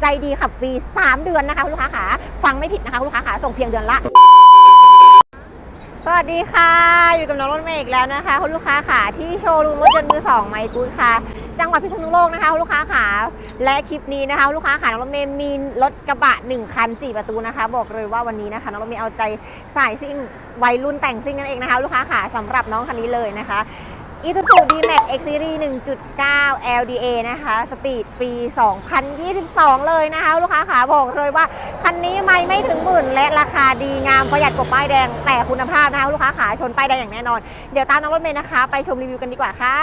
ใจดีขับฟรี 3 เดือนนะคะคุณลูกค้าขาฟังไม่ผิดนะคะคุณลูกค้าขาส่งเพียงเดือนละสวัสดีค่ะ อยู่กับน้องรถเมย์อีกแล้วนะคะ คุณลูกค้าขาที่โชว์รูมรถยนต์มือสองไมค์กูดค่ะ จังหวัดพิษณุโลกนะคะคุณลูกค้าขาและคลิปนี้นะคะลูกค้าขาน้องรถเมย์มีรถกระบะ 1 คัน 4 ประตูนะคะ บอกเลยว่าวันนี้นะคะน้องรถเมย์เอาใจสายซิ่งวัยรุ่นแต่งซิ่งนั่นเองนะคะ ลูกค้าขาสำหรับน้องคันนี้เลยนะคะ อีทูซู D-Max X Series 1.9 LDA นะคะ สปีดปี 2022 เลยนะคะ ลูกค้าขาบอกเลยว่า คันนี้ไม่ไม่ถึงหมื่น และราคาดีงามประหยัดกว่าป้ายแดง แต่คุณภาพนะคะ ลูกค้าขาชนป้ายแดงอย่างแน่นอน เดี๋ยวตามน้องรถเมย์นะคะ ไปชมรีวิวกันดีกว่าค่ะ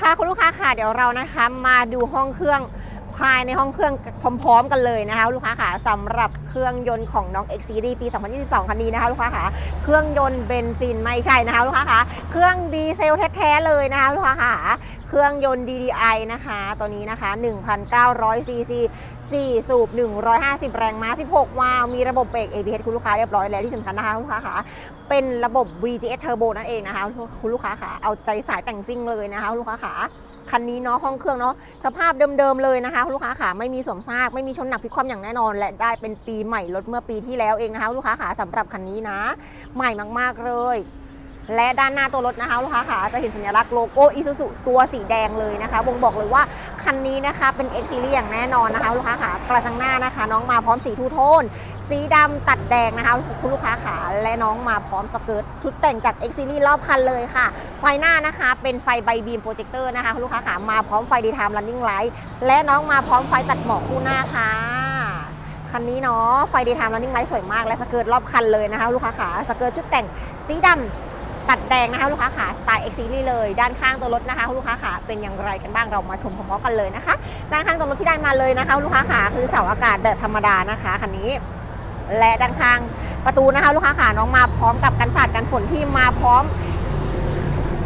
ค่ะคุณลูกค้าค่ะเดี๋ยวเรานะคะมาดูห้องเครื่อง ภายในห้องเครื่องพร้อมๆกันเลยนะคะลูกค้าขาสำหรับเครื่องยนต์ของน้อง X Series ปี 2022 คันนี้นะคะลูกค้าขาเครื่องยนต์เบนซินไม่ใช่นะคะลูกค้าขาเครื่องดีเซลแท้ๆเลยนะคะลูกค้าขาเครื่องยนต์ DDI นะคะ ตัวนี้นะคะ 1,900ซีซี 4 สูบ 150 แรงม้า 16 วาล์วมีระบบเบรก ABS คุณลูกค้าเรียบร้อยแล้วที่สำคัญนะคะลูกค้าค่ะเป็นระบบ VGS Turbo นั่นเองนะคะคุณลูกค้าค่ะเอาใจสายแต่งซิ่งเลยนะคะลูกค้าค่ะคันนี้เนาะห้องเครื่องเนาะสภาพเดิมๆเลยนะคะคุณลูกค้าค่ะไม่มีสวมซากไม่มีชนหนักพลิกคว่ำอย่างแน่นอน และได้เป็นปีใหม่รถเมื่อปีที่แล้วเองนะคะลูกค้าค่ะสำหรับคันนี้นะ ใหม่มากๆเลย และด้านหน้าตัวรถนะคะลูกค้าค่ะจะเห็นสัญลักษณ์โลโก้อิซูซุตัวสีแดงเลยนะคะบ่งบอกเลยว่าคันนี้นะคะเป็น X Series อย่างแน่นอนนะคะลูกค้าค่ะกระจังหน้านะคะ น้องมาพร้อมสีทูโทน สีดำตัดแดงนะคะคุณลูกค้าขาและน้องมาพร้อมสเกิร์ตชุดแต่งจาก X Series รอบคันเลยค่ะ ไฟหน้านะคะเป็นไฟใบบีมโปรเจคเตอร์นะคะคุณลูกค้าขามาพร้อมไฟดีไทม์ running light และน้องมาพร้อมไฟตัดหมอกคู่หน้าค่ะคันนี้เนาะไฟดีไทม์ running light สวยมากและสเกิร์ตรอบคันเลยนะคะลูกค้าขาสเกิร์ตชุดแต่งสีดำ ตัดแดงนะคะลูกค้าขาสไตล์ X Series เลย ด้านข้างตัวรถนะคะลูกค้าขาเป็นอย่างไรกันบ้างเรามาชมพร้อมๆกันเลยนะคะ ด้านข้างตัวรถที่ได้มาเลยนะคะ ลูกค้าขาคือเสาอากาศแบบธรรมดานะคะคันนี้ และด้านข้างประตูนะคะ ลูกค้าขาน้องมาพร้อมกับกันสาดกันฝนที่มาพร้อม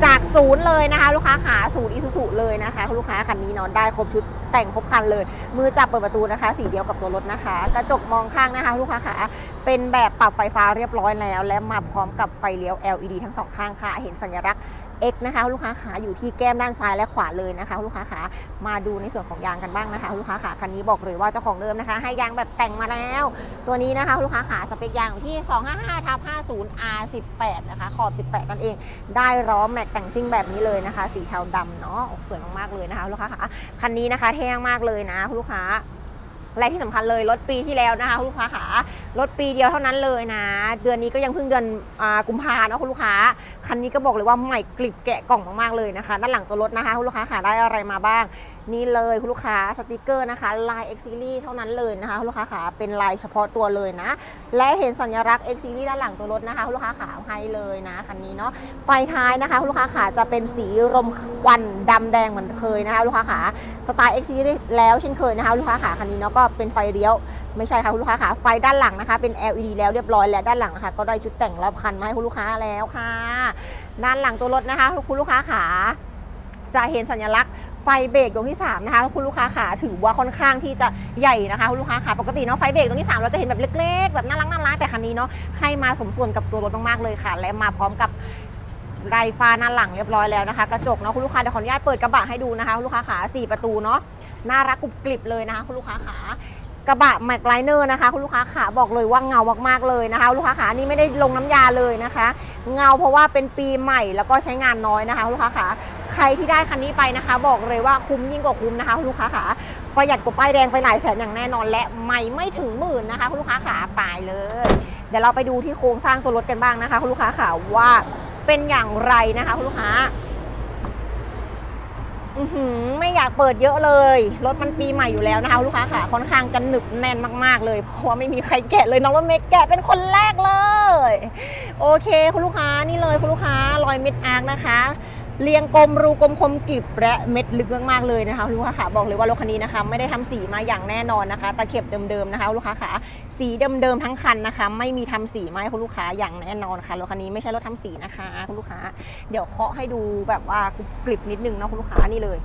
จากศูนย์เลยนะคะ ลูกค้าขาศูนย์อิซูซุเลยนะคะลูกค้าคันนี้นอนได้ครบชุดแต่งครบคันเลย มือจับเปิดประตูนะคะ สีเดียวกับตัวรถนะคะ กระจกมองข้างนะคะ ลูกค้าขา เป็นแบบปรับไฟฟ้าเรียบร้อยแล้ว และมาพร้อมกับไฟเลี้ยว LED ทั้งสองข้างค่ะ เห็นสัญลักษณ์ X นะคะลูกค้าขาอยู่ที่แก้มด้านซ้ายและขวาเลยนะคะ ลูกค้าขามาดูในส่วนของยางกันบ้างนะคะ ลูกค้าขาคันนี้บอกเลยว่าเจ้าของเดิมนะคะ ให้ยางแบบแต่งมาแล้ว ตัวนี้นะคะ ลูกค้าขาสเปคยางที่ 255ทับ50 R18 นะคะ ขอบ 18 นั่นเอง ได้ล้อแม็กแต่งซิ่งแบบนี้เลยนะคะ สีเทาดำเนาะสวยมากๆเลยนะคะ ลูกค้าขาคันนี้นะคะเท่มากเลยนะลูกค้าและที่สำคัญเลยรถปีที่แล้วนะคะ ลูกค้าขา รถปีเดียวเท่านั้นเลยนะ เดือนนี้ก็ยังเพิ่งเดือนอกุมภาเนาะคุณลูกค้า คันนี้ก็บอกเลยว่าใหม่กลิบแกะกล่องมากๆเลยนะคะ ด้านหลังตัวรถนะคะคุณลูกค้าขาได้อะไรมาบ้าง นี่เลยคุณลูกค้าสติกเกอร์นะคะลาย X Series เท่านั้นเลยนะคะคุณลูกค้าขาเป็นลายเฉพาะตัวเลยนะ และเห็นสัญลักษณ์ X Series ด้านหลังตัวรถนะคะคุณลูกค้าขาให้เลยนะคันนี้เนาะไฟท้ายนะคะคุณลูกค้าขาจะเป็นสีรมควันดำแดงเหมือนเคยนะคะลูกค้าขาสไตล์ X Series แล้วเช่นเคยนะคะลูกค้าขาคันนี้เนาะก็เป็นไฟเลี้ยวไม่ใช่ค่ะคุณลูกค้าขาไฟด้านหลังนะคะเป็น LED แล้วเรียบร้อยแล้วด้านหลังนะคะก็ได้ชุดแต่งรอบคันมาให้คุณลูกค้าแล้วค่ะ ด้านหลังตัวรถนะคะคุณลูกค้าขาจะเห็นสัญลักษณ์ ไฟเบรกดวงที่3นะคะคุณลูกค้าขาถือว่าค่อนข้างที่จะใหญ่นะคะคุณลูกค้าขาปกติเนาะไฟเบรกดวงที่3เราจะเห็นแบบเล็กๆ แบบน่ารักน่ารักแต่คันนี้เนาะให้มาสมส่วนกับตัวรถมากๆเลยค่ะ และมาพร้อมกับไรฟ้าหน้าหลังเรียบร้อยแล้วนะคะ กระจกเนาะคุณลูกค้าเดี๋ยวขออนุญาตเปิดกระบะให้ดูนะคะคุณลูกค้าขาสี่ประตูเนาะน่ารักกรุบกริบเลยนะคะคุณลูกค้าขากระบะแม็กไลเนอร์นะคะ คุณลูกค้าขาบอกเลยว่าเงามากๆเลยนะคะ ลูกค้าขานี่ไม่ได้ลงน้ำยาเลยนะคะ เงาเพราะว่าเป็นปีใหม่แล้วก็ใช้งานน้อยนะคะ ลูกค้าขา ใครที่ได้คันนี้ไปนะคะ บอกเลยว่าคุ้มยิ่งกว่าคุ้มนะคะลูกค้าขาประหยัดกว่าป้ายแดงไปหลายแสนอย่างแน่นอน และไม่ไม่ถึงหมื่นนะคะคุณลูกค้าขาไปเลย เดี๋ยวเราไปดูที่โครงสร้างตัวรถกันบ้างนะคะคุณลูกค้าขาว่าเป็นอย่างไรนะคะคุณลูกค้าหือไม่อยากเปิดเยอะเลย รถมันปีใหม่อยู่แล้วนะคะลูกค้าค่ะ ค่อนข้างจะหนึบแน่นมาก ๆ เลย เพราะว่าไม่มีใครแกะเลยน้องรถเมย์แกะเป็นคนแรกเลย โอเค คุณลูกค้านี่เลยคุณลูกค้ารอยเม็ดอาร์คนะคะ เรียงกลมรูกลมคมกริบและเม็ดลึกมากๆเลยนะคะลูกค้าค่ะบอกเลยว่ารถคันนี้นะคะไม่ได้ทำสีมาอย่างแน่นอนนะคะ ตะเข็บเดิมๆนะคะลูกค้าค่ะสีเดิมๆทั้งคันนะคะ ไม่มีทำสีมาให้คุณลูกค้าอย่างแน่นอนค่ะรถคันนี้ไม่ใช่รถทำสีนะคะคุณลูกค้า เดี๋ยวเคาะให้ดูแบบว่ากริบนิดนึงนะคุณลูกค้านี่เลย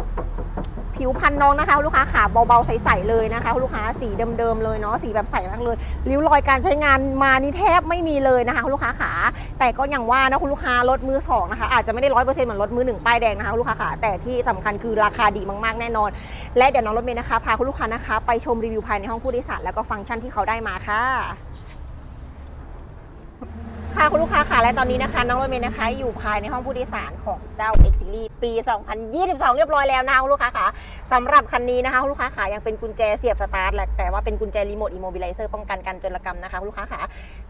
ผิวพันน้องนะคะลูกค้าขาเบาๆใสๆเลยนะคะลูกค้าสีเดิมๆเลยเนาะสีแบบใสมากเลยริ้วรอยการใช้งานมานี่แทบไม่มีเลยนะคะลูกค้าขา แต่ก็อย่างว่านะคุณลูกค้ารถมือสองนะคะอาจจะไม่ได้ร้อยเปอร์เซ็นต์เหมือนรถมือหนึ่งป้ายแดงนะคะคุณลูกค้าค่ะแต่ที่สำคัญคือราคาดีมากๆแน่นอน และเดี๋ยวน้องรถเมย์นะคะพาคุณลูกค้านะคะไปชมรีวิวภายในห้องผู้โดยสารแล้วก็ฟังก์ชันที่เขาได้มาค่ะค่ะคุณลูกค้าค่ะและตอนนี้นะคะน้องรถเมย์นะคะอยู่ภายในห้องผู้โดยสารของเจ้า X Series ปี 2022 เรียบร้อยแล้วนะคะคุณลูกค้าค่ะสำหรับคันนี้นะคะคุณลูกค้าค่ะยังเป็นกุญแจเสียบสตาร์ทแหละแต่ว่าเป็นกุญแจรีโมทอิโมบิไลเซอร์ป้องกันการจรกรรมนะคะคุณลูกค้าค่ะ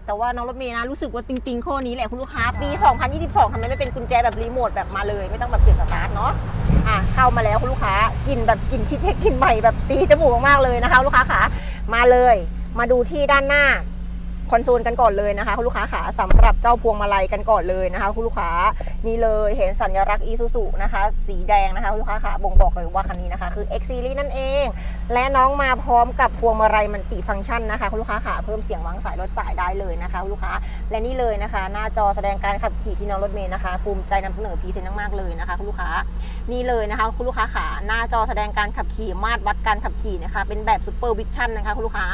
แต่ว่าน้องรถเมย์นะรู้สึกว่าติงๆข้อนี้แหละคุณลูกค้าปี 2022ทำไมไม่เป็นกุญแจแบบรีโมทแบบมาเลย ไม่ต้องแบบเสียบสตาร์ทเนาะอะเข้ามาแล้วคุณลูกค้ากลินแบบกลินคิดเช็คกลินใหม่แบบตีจมูกมากๆเลยนะคะ ลูกค้าขามาเลย มาดูที่ด้านหน้า คอนโซลกันก่อนเลยนะคะคุณลูกค้าขาสำหรับเจ้าพวงมาลัยกันก่อนเลยนะคะคุณลูกค้านี่เลยเห็นสัญลักษณ์อีซูซูนะคะ สีแดงนะคะคุณลูกค้าขาบ่งบอกเลยว่าคันนี้นะคะ คือ X Series นั่นเอง และน้องมาพร้อมกับพวงมาลัยมันติฟังก์ชันนะคะคุณลูกค้าขาเพิ่มเสียงวางสายรถสายได้เลยนะคะคุณลูกค้าและนี่เลยนะคะ หน้าจอแสดงการขับขี่ที่น้องรถเมย์นะคะภูมิใจนำเสนอพรีเซนต์มากๆเลยนะคะคุณลูกค้านี่เลยนะคะคุณลูกค้าขาหน้าจอแสดงการขับขี่มาตรวัดการขับขี่นะคะเป็นแบบซูเปอร์วิชั่นนะคะคุณลูกค้า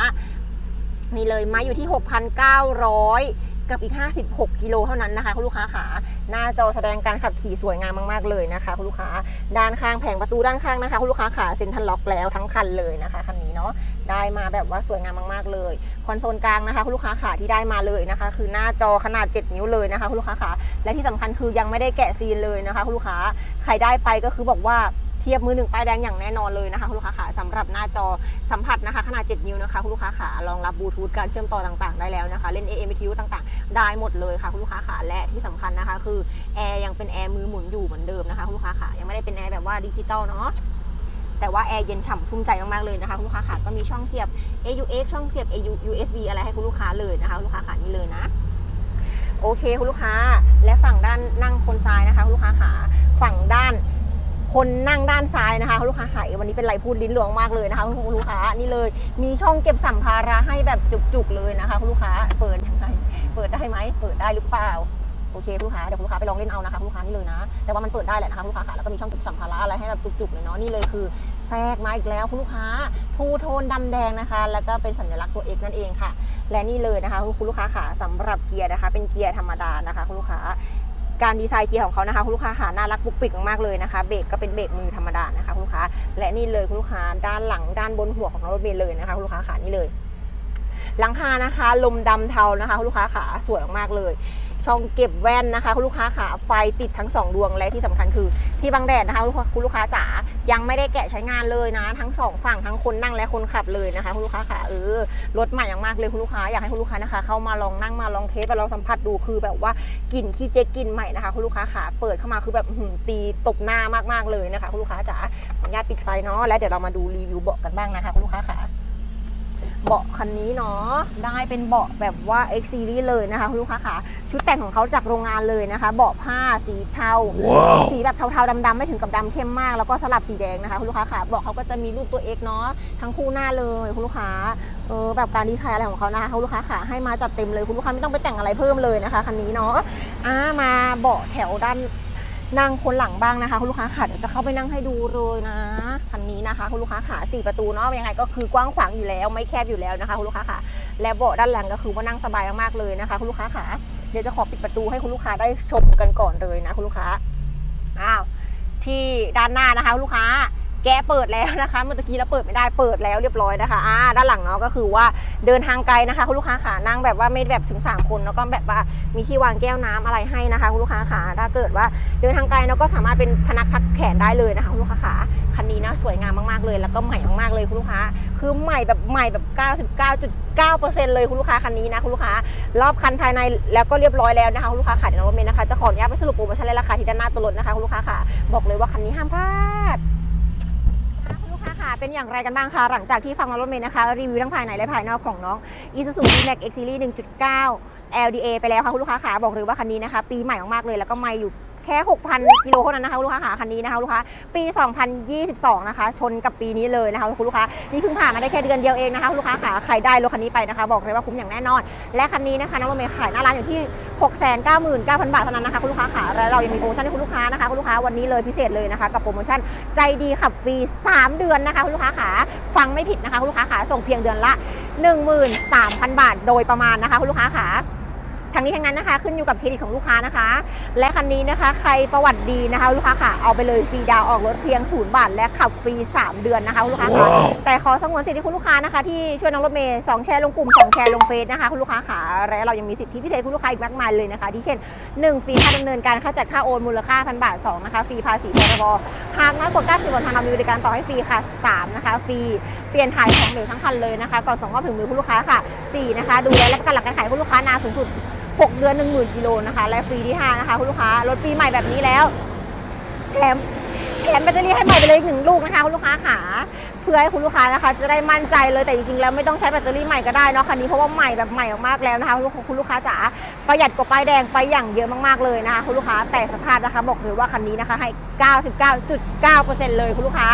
นี่เลยไม้อยู่ที่ 6,900 กับอีก 56 กิโลเท่านั้นนะคะคุณลูกค้าขาหน้าจอแสดงการขับขี่สวยงามมากๆเลยนะคะคุณลูกค้า ด้านข้างแผงประตูด้านข้างนะคะคุณลูกค้าขาเซ็นทรัลล็อกแล้วทั้งคันเลยนะคะคันนี้เนาะได้มาแบบว่าสวยงามมากๆเลย คอนโซลกลางนะคะคุณลูกค้าขาที่ได้มาเลยนะคะ คือหน้าจอขนาด 7 นิ้วเลยนะคะคุณลูกค้าขาและที่สำคัญคือยังไม่ได้แกะซีนเลยนะคะคุณลูกค้าใครได้ไปก็คือบอกว่าเทียบมือหนึ่งป้ายแดงอย่างแน่นอนเลยนะคะคุณลูกค้าขาสำหรับหน้าจอสัมผัสนะคะ นาด 7 นิ้วนะคะคุณลูกค้าขารองรับบลูทูธการเชื่อมต่อต่างๆ ได้แล้วนะคะ เล่น AM วิทยุต่างๆ ได้หมดเลยค่ะคุณลูกค้าขาและที่สำคัญนะคะ คือแอร์ยังเป็นแอร์มือหมุนอยู่เหมือนเดิมนะคะคุณลูกค้าขายังไม่ได้เป็นแอร์แบบว่าดิจิตอลเนาะแต่ว่าแอร์เย็นฉ่ำชุ่มใจมาก ๆ เลยนะคะคุณลูกค้าขาก็มีช่องเสียบ AUX ช่องเสียบ AU USB อะไรให้คุณลูกค้าเลยนะคะคุณลูกค้าขานี่เลยนะโอเคคุณลูกค้าและฝั่งด้านนั่งคนซ้ายนะคะคุณลูกค้าขาฝั่งด้าน คนนั่งด้านซ้ายนะคะลูกค้าค่วันนี้เป็นไรพูดลิ้นหลวงมากเลยนะคะคุณลูกค้านี่เลย มีช่องเก็บสัมภาระให้แบบจุกๆเลยนะคะคุณลูกค้าเปิดยังไงเปิดได้ไหมเปิดได้หรือเปล่าโอเคลูกค้าเดี๋ยวคุณลูกค้าไปลองเล่นเอานะคะคุณลูกค้านี่เลยนะ แต่ว่ามันเปิดได้แหละนะคะลูกค้าค่ะแล้วก็มีช่องเก็บสัมภาระอะไรให้แบบจุกๆเลยเนาะนี่เลยคือแทรกมาอีกแล้วคุณลูกค้าทูโทนดำแดงนะคะ แล้วก็เป็นสัญลักษณ์ตัว X นั่นเองค่ะ และนี่เลยนะคะคุณลูกค้าค่ะสำหรับเกียร์นะคะ เป็นเกียร์ธรรมดานะคะคุณลูกค้า การดีไซน์เกียร์ของเขานะคะคุณลูกค้าหาน่ารักปุกปิกมากๆเลยนะคะเบรกก็เป็นเบรกมือธรรมดานะคะคุณลูกค้าและนี่เลยคุณลูกค้าด้านหลังด้านบนหัวของรถเมล์เลยนะคะคุณลูกค้าขานี่เลย หลังคานะคะ ลมดำเทานะคะคุณลูกค้าขาสวยมากๆเลย ช่องเก็บแว่นนะคะ คุณลูกค้าขาไฟติดทั้งสองดวงและที่สำคัญคือที่บังแดดนะคะคุณลูกค้าจ๋า ยังไม่ได้แกะใช้งานเลยนะ ทั้งสองฝั่งทั้งคนนั่งและคนขับเลยนะคะคุณลูกค้าขาเออรถใหม่อย่างมากเลยคุณลูกค้าอยากให้คุณลูกค้านะคะ เข้ามาลองนั่งมาลองเทสมาลองสัมผัสดูคือแบบว่ากลิ่นขี้เจ๊กลิ่นใหม่นะคะคุณลูกค้าขาเปิดเข้ามาคือแบบหืมตีตบหน้ามากๆเลยนะคะคุณลูกค้าจ๋าขออนุญาตปิดไฟเนาะแล้วเดี๋ยวเรามาดูรีวิวเบาะกันบ้างนะคะคุณลูกค้าขา เบาะคันนี้เนาะได้เป็นเบาะแบบว่า X Series เลยนะคะคุณลูกค้าค่ะชุดแต่งของเขาจากโรงงานเลยนะคะ เบาะผ้าสีเทา Wow. สีแบบเทาๆดำๆไม่ถึงกับดำเข้มมาก แล้วก็สลับสีแดงนะคะคุณลูกค้าค่ะเบาะเขาก็จะมีรูปตัว X เนาะทั้งคู่หน้าเลยคุณลูกค้าเออแบบการดีไซน์อะไรของเขานะคะคุณลูกค้าค่ะให้มาจัดเต็มเลยคุณลูกค้าไม่ต้องไปแต่งอะไรเพิ่มเลยนะคะคันนี้เนาะอ่ามาเบาะแถวด้าน นั่งคนหลังบ้างนะคะคุณลูกค้าขาเดี๋ยวจะเข้าไปนั่งให้ดูเลยนะคันนี้นะคะคุณลูกค้าขาสี่ประตูเนาะยังไงก็คือกว้างขวางอยู่แล้วไม่แคบอยู่แล้วนะคะคุณลูกค้าขาและเบาะด้านหลังก็คือว่านั่งสบายมากๆเลยนะคะคุณลูกค้าขาเดี๋ยวจะขอปิดประตูให้คุณลูกค้าได้ชมกันก่อนเลยนะคุณลูกค้าอ้าวที่ด้านหน้านะคะคุณลูกค้า แกเปิดแล้วนะคะ เมื่อกี้เราเปิดไม่ได้เปิดแล้วเรียบร้อยนะคะอ่าด้านหลังเนาะก็คือว่าเดินทางไกลนะคะคุณลูกค้าค่ะนั่งแบบว่าไม่แบบถึง 3 คนแล้วก็แบบว่ามีที่วางแก้วน้ำอะไรให้นะคะคุณลูกค้าค่ะถ้าเกิดว่าเดินทางไกลเนาก็สามารถเป็นพนักพักแขนได้เลยนะคะคุณลูกค้าค่ะคันนี้นะสวยงามมากๆเลย แล้วก็ใหม่มากๆเลยคุณลูกค้า คือใหม่แบบใหม่แบบ99.9%เลยคุณลูกค้าคันนี้นะคุณลูกค้ารอบคันภายในแล้วก็เรียบร้อยแล้วนะคะคุณลูกค้าค่ะเดี๋ยวน้องรถเมย์นะคะจะขออนุญาตไปสรุปโปรโมชั่นและราคาที่ด้านหน้าตัวรถนะคะคุณลูกค้าค่ะบอกเลยว่าคันนี้ห้ามพลาด ค่ะ เป็นอย่างไรกันบ้างคะหลังจากที่ฟังน้องรถเมย์นะคะ รีวิวทั้งภายในและภายนอกของน้อง Isuzu D-Max X Series 1.9 LDA ไปแล้วค่ะ คุณลูกค้าขาบอกเลยว่าคันนี้นะคะ ปีใหม่มากๆเลยแล้วก็ไม่อยู่ แค่ 6,000 กิโลเท่านั้นนะคะคุณลูกค้าค่ะคันนี้นะคะคุณลูกค้าปี 2022 นะคะ ชนกับปีนี้เลยนะคะคุณลูกค้านี่เพิ่งผ่านมาได้แค่เดือนเดียวเองนะคะคุณลูกค้าค่ะใครได้รถคันนี้ไปนะคะ บอกเลยว่าคุ้มอย่างแน่นอน และคันนี้นะคะน้องรถเมย์ขายหน้าร้านอยู่ที่ 699,000 บาทเท่านั้นนะคะคุณลูกค้าค่ะและเรายังมีโปรโมชั่นให้คุณลูกค้านะคะคุณลูกค้าวันนี้เลยพิเศษเลยนะคะกับโปรโมชั่นใจดีขับฟรี 3 เดือนนะคะคุณลูกค้าค่ะฟังไม่ผิดนะคะคุณลูกค้าค่ะส่งเพียงเดือนละ 13,000 บาท โดยประมาณนะคะคุณลูกค้าค่ ทั้งนี้ทั้งนั้นนะคะขึ้นอยู่กับเครดิตของลูกค้านะคะ และคันนี้นะคะ ใครประวัติดีนะคะลูกค้าค่ะเอาไปเลยฟรีดาวน์ออกรถเพียงศูนย์บาท และขับฟรี 3 เดือนนะคะคุณลูกค้าค่ะแต่ขอสงวนสิทธิคุณลูกค้านะคะ ที่ช่วยน้องรถเมย์สองแชร์ลงกลุ่มสองแชร์ลงเฟซนะคะคุณลูกค้าค่ะและเรายังมีสิทธิพิเศษคุณลูกค้าอีกมากมายเลยนะคะ ที่เช่น 1 ฟรีค่าดำเนินการค่าจัดค่าโอนมูลค่าพันบาท2นะคะฟรีภาษีพรบหากน้อยกว่า90วันทางเรามีบริการต่อให้ฟรีค่ะ3นะคะฟรีเปลี่ยนถ่ายของเหลวทั้งคันเลยนะคะก่อนส่งมอบถึงมือคุณลูกค้าค่ะ4นะคะดูแลและประกันหลักการขายคุณลูกค้านานสูงสุด 6 เดือน 10,000กิโลนะคะและฟรีที่ 5 นะคะคุณลูกค้ารถปีใหม่แบบนี้แล้ว แถมแถมแบตเตอรี่ให้ใหม่ไปเลยอีกหนึ่งลูกนะคะคุณลูกค้าขาเพื่อให้คุณลูกค้านะคะ จะได้มั่นใจเลยแต่จริงๆแล้วไม่ต้องใช้แบตเตอรี่ใหม่ก็ได้เนาะคันนี้เพราะว่าใหม่แบบใหม่มากๆแล้วนะคะคุณลูกค้าจ๋าประหยัดกว่าป้ายแดงไปอย่างเยอะมากๆเลยนะคะคุณลูกค้าแต่สภาพนะคะบอกเลยว่าคันนี้นะคะให้ 99.9%เลยคุณลูกค้า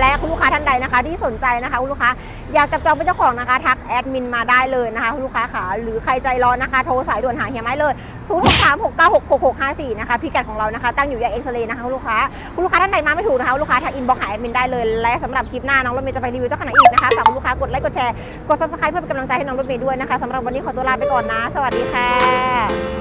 และคุณลูกค้าท่านใดนะคะ ที่สนใจนะคะคุณลูกค้าอยากจับจองเป็นเจ้าของนะคะทักแอดมินมาได้เลยนะคะคุณลูกค้าขาหรือใครใจร้อนนะคะโทรสายด่วนหาเฮียไม้เลย0 6 3 6 9 6 6 6 5 4นะคะพิกัดของเรานะคะตั้งอยู่แยกเอ็กซเรย์นะคะคุณลูกค้าคุณลูกค้าท่านใดมาไม่ถูกนะคะคุณลูกค้าทักอินบ็อกหาแอดมินได้เลยและสำหรับคลิปหน้าน้องรถเมย์จะไปรีวิวเจ้าขนาดอีกนะคะฝากคุณลูกค้ากดไลค์กดแชร์กดซับสไครต์เพื่อเป็นกำลังใจให้น้องรถเมย์ด้วยนะคะสำหรับวันนี้ขอตัวลาไปก่อนนะ สวัสดีค่ะ